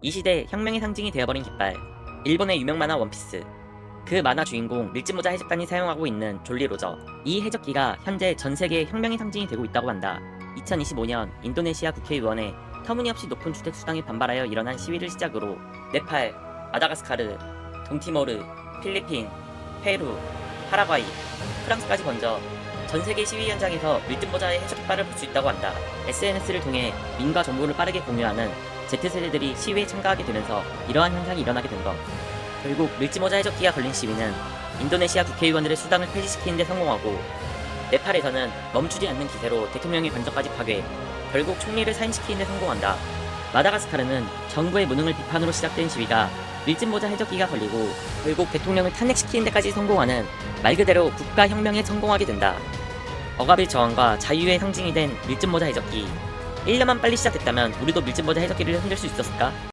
이 시대 혁명의 상징이 되어버린 깃발. 일본의 유명 만화 원피스. 그 만화 주인공 밀짚모자 해적단이 사용하고 있는 졸리 로저. 이 해적기가 현재 전 세계 혁명의 상징이 되고 있다고 한다. 2025년 인도네시아 국회의원의 터무니없이 높은 주택 수당에 반발하여 일어난 시위를 시작으로 네팔, 마다가스카르, 동티모르, 필리핀, 페루, 파라과이, 프랑스까지 번져 전 세계 시위 현장에서 밀짚모자의 해적 깃발을 볼 수 있다고 한다. SNS를 통해 민과 정보를 빠르게 공유하는 Z세대들이 시위에 참가하게 되면서 이러한 현상이 일어나게 된 것. 결국 밀짚모자 해적기가 걸린 시위는 인도네시아 국회의원들의 수당을 폐지시키는 데 성공하고 네팔에서는 멈추지 않는 기세로 대통령의 관저까지 파괴, 결국 총리를 사임시키는 데 성공한다. 마다가스카르는 정부의 무능을 비판으로 시작된 시위가 밀짚모자 해적기가 걸리고 결국 대통령을 탄핵시키는 데까지 성공하는 말 그대로 국가혁명에 성공하게 된다. 억압의 저항과 자유의 상징이 된 밀짚모자 해적기. 1년만 빨리 시작됐다면 우리도 밀짚모자 해적기를 흔들 수 있었을까?